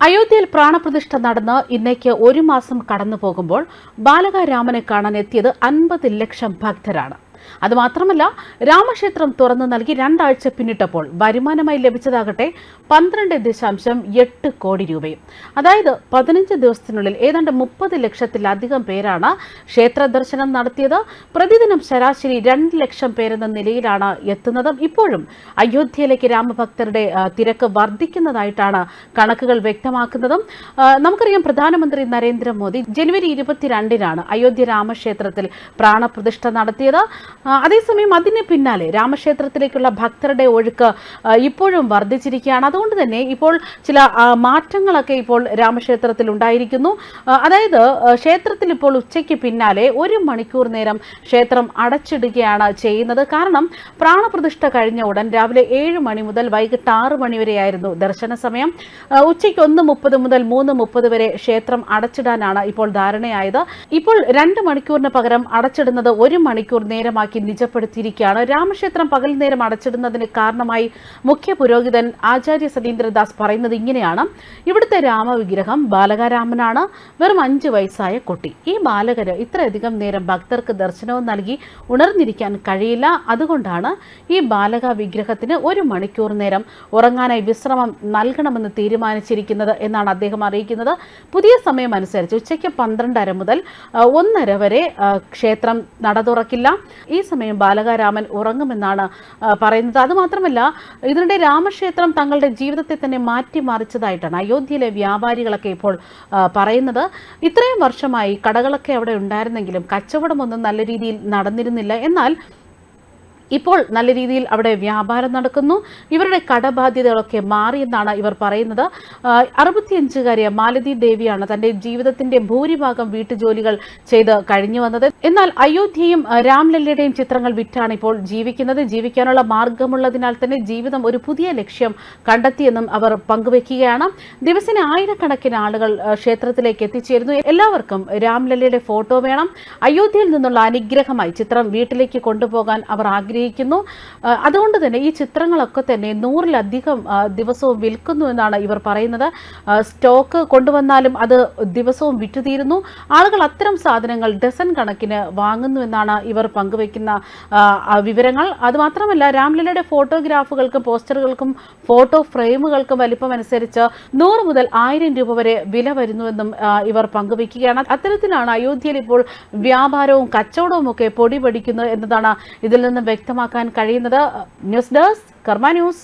അയോധ്യയിൽ പ്രാണപ്രതിഷ്ഠ നടന്ന് ഇന്നേക്ക് ഒരു മാസം കടന്നു പോകുമ്പോൾ ബാലക രാമനെ കാണാൻ എത്തിയത് അൻപത് ലക്ഷം ഭക്തരാണ്. അതുമാത്രമല്ല രാമക്ഷേത്രം തുറന്നു നൽകി രണ്ടാഴ്ച പിന്നിട്ടപ്പോൾ വരുമാനമായി ലഭിച്ചതാകട്ടെ പന്ത്രണ്ട് ദശാംശം എട്ട് കോടി രൂപയും. അതായത് പതിനഞ്ച് ദിവസത്തിനുള്ളിൽ ഏതാണ്ട് മുപ്പത് ലക്ഷത്തിലധികം പേരാണ് ക്ഷേത്ര ദർശനം നടത്തിയത്. പ്രതിദിനം ശരാശരി രണ്ട് ലക്ഷം പേരെന്ന നിലയിലാണ് എത്തുന്നതും. ഇപ്പോഴും അയോധ്യയിലേക്ക് രാമഭക്തരുടെ തിരക്ക് വർദ്ധിക്കുന്നതായിട്ടാണ് കണക്കുകൾ വ്യക്തമാക്കുന്നതും. നമുക്കറിയാം പ്രധാനമന്ത്രി നരേന്ദ്രമോദി ജനുവരി ഇരുപത്തിരണ്ടിനാണ് അയോധ്യ രാമക്ഷേത്രത്തിൽ പ്രാണപ്രതിഷ്ഠ നടത്തിയത്. അതേസമയം അതിന് പിന്നാലെ രാമക്ഷേത്രത്തിലേക്കുള്ള ഭക്തരുടെ ഒഴുക്ക് ഇപ്പോഴും വർദ്ധിച്ചിരിക്കുകയാണ്. അതുകൊണ്ട് തന്നെ ഇപ്പോൾ ചില മാറ്റങ്ങളൊക്കെ ഇപ്പോൾ രാമക്ഷേത്രത്തിൽ ഉണ്ടായിരിക്കുന്നു. അതായത് ക്ഷേത്രത്തിൽ ഇപ്പോൾ ഉച്ചയ്ക്ക് പിന്നാലെ ഒരു മണിക്കൂർ നേരം ക്ഷേത്രം അടച്ചിടുകയാണ് ചെയ്യുന്നത്. കാരണം പ്രാണപ്രതിഷ്ഠ കഴിഞ്ഞ ഉടൻ രാവിലെ ഏഴ് മണി മുതൽ വൈകിട്ട് ആറ് മണി വരെയായിരുന്നു ദർശന സമയം. ഉച്ചയ്ക്ക് ഒന്ന് മുപ്പത് മുതൽ മൂന്ന് മുപ്പത് വരെ ക്ഷേത്രം അടച്ചിടാനാണ് ഇപ്പോൾ ധാരണയായത്. ഇപ്പോൾ രണ്ട് മണിക്കൂറിന് പകരം അടച്ചിടുന്നത് ഒരു മണിക്കൂർ നേരമാക്കി നിജപ്പെടുത്തിയിരിക്കുകയാണ്. രാമക്ഷേത്രം പകൽ നേരം അടച്ചിടുന്നതിന് കാരണമായി മുഖ്യ പുരോഹിതൻ ആചാര്യ സതീന്ദ്രദാസ് പറയുന്നത് ഇങ്ങനെയാണ്. ഇവിടുത്തെ രാമവിഗ്രഹം ബാലകാരാമനാണ്. വെറും അഞ്ച് വയസ്സായ കുട്ടി. ഈ ബാലകര് ഇത്രയധികം നേരം ഭക്തർക്ക് ദർശനവും നൽകി ഉണർന്നിരിക്കാൻ കഴിയില്ല. അതുകൊണ്ടാണ് ഈ ബാലക വിഗ്രഹത്തിന് ഒരു മണിക്കൂർ നേരം ഉറങ്ങാനായി വിശ്രമം നൽകണമെന്ന് തീരുമാനിച്ചിരിക്കുന്നത് എന്നാണ് അദ്ദേഹം അറിയിക്കുന്നത്. പുതിയ സമയം അനുസരിച്ച് ഉച്ചയ്ക്ക് പന്ത്രണ്ടര മുതൽ ഒന്നര വരെ ക്ഷേത്രം നട തുറക്കില്ല. ഈ സമയം ബാലകാരാമൻ ഉറങ്ങുമെന്നാണ് പറയുന്നത്. അതുമാത്രമല്ല ഇതിനിടെ രാമക്ഷേത്രം തങ്ങളുടെ ജീവിതത്തെ തന്നെ മാറ്റിമറിച്ചതായിട്ടാണ് അയോധ്യയിലെ വ്യാപാരികളൊക്കെ ഇപ്പോൾ പറയുന്നത്. ഇത്രയും വർഷമായി കടകളൊക്കെ അവിടെ ഉണ്ടായിരുന്നെങ്കിലും കച്ചവടമൊന്നും നല്ല രീതിയിൽ നടന്നിരുന്നില്ല. എന്നാൽ ഇപ്പോൾ നല്ല രീതിയിൽ അവിടെ വ്യാപാരം നടക്കുന്നു. ഇവരുടെ കടബാധ്യതകളൊക്കെ മാറിയെന്നാണ് ഇവർ പറയുന്നത്. അറുപത്തിയഞ്ചുകാരിയ മാലതി ദേവിയാണ് തന്റെ ജീവിതത്തിന്റെ ഭൂരിഭാഗം വീട്ടുജോലികൾ ചെയ്ത് കഴിഞ്ഞു വന്നത്. എന്നാൽ അയോധ്യയും രാംലല്ലയുടെയും ചിത്രങ്ങൾ വിറ്റാണ് ഇപ്പോൾ ജീവിക്കുന്നത്. ജീവിക്കാനുള്ള മാർഗമുള്ളതിനാൽ തന്നെ ജീവിതം ഒരു പുതിയ ലക്ഷ്യം കണ്ടെത്തിയെന്നും അവർ പങ്കുവെക്കുകയാണ് ദിവസേന ആയിരക്കണക്കിന് ആളുകൾ ക്ഷേത്രത്തിലേക്ക് എത്തിച്ചേരുന്നു. എല്ലാവർക്കും രാംലല്ലയുടെ ഫോട്ടോ വേണം. അയോധ്യയിൽ നിന്നുള്ള അനുഗ്രഹമായി ചിത്രം വീട്ടിലേക്ക് കൊണ്ടുപോകാൻ അവർ ആഗ്രഹിക്കുന്നു അതുകൊണ്ട് തന്നെ ഈ ചിത്രങ്ങളൊക്കെ തന്നെ നൂറിലധികം ദിവസവും വിൽക്കുന്നു എന്നാണ് ഇവർ പറയുന്നത്. സ്റ്റോക്ക് കൊണ്ടുവന്നാലും അത് ദിവസവും വിറ്റുതീരുന്നു. ആളുകൾ അത്തരം സാധനങ്ങൾ ഡസൻ കണക്കിന് വാങ്ങുന്നു എന്നാണ് ഇവർ ആ, വിവരങ്ങൾ. അതുമാത്രമല്ല രാംലീലയുടെ ഫോട്ടോഗ്രാഫുകൾക്കും പോസ്റ്ററുകൾക്കും ഫോട്ടോ ഫ്രെയിമുകൾക്കും വലിപ്പം അനുസരിച്ച് നൂറ് മുതൽ ആയിരം രൂപ വരെ വില വരുന്നുവെന്നും ഇവർ പങ്കുവെക്കുകയാണ് അത്തരത്തിലാണ് അയോധ്യയിൽ ഇപ്പോൾ വ്യാപാരവും കച്ചവടവും ഒക്കെ പൊടി പഠിക്കുന്നത് എന്നതാണ് ഇതിൽ നിന്നും വ്യക്തമാക്കാൻ കഴിയുന്നത്. News desk Karma news.